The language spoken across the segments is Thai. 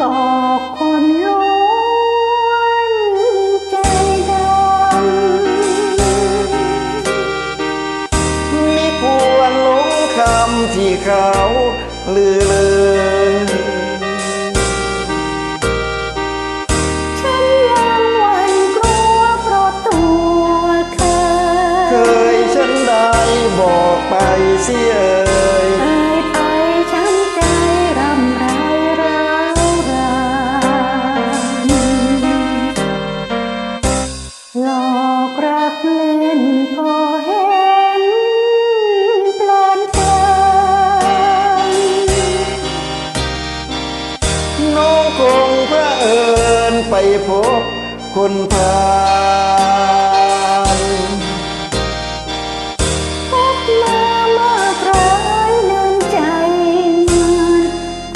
ก่อคนล้ใจดำไม่ควรหลงคำที่เขาลือเลยฉันยังหวั่นกลัวเพราะตัวเคย เคยฉันได้บอกไปเสีย พบคนพาลพบมามากร้ายเนินใจมัน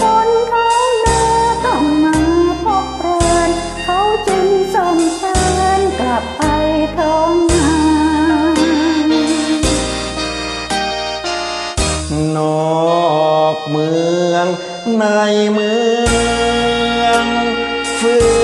คนเขาหน้าต้องมาพบเรินเขาจึงส่งฉันกลับไปท้องนานอกเมืองในเมืองเฟื่อ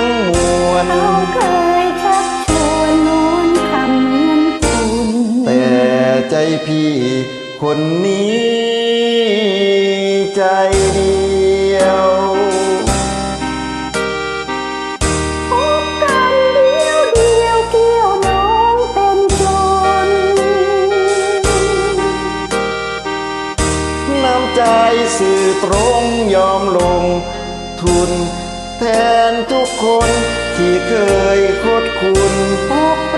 ทั้งมวลเขาเคยชักชวนนวนคำเหมือนคุณแต่ใจพี่คนนี้ใจเดียวพบกันเดียวเดียวเกี่ยวน้องเป็นจนน้ำใจสื่อตรงยอมลงทุน แทนทุกคนที่เคยคดคุณพบ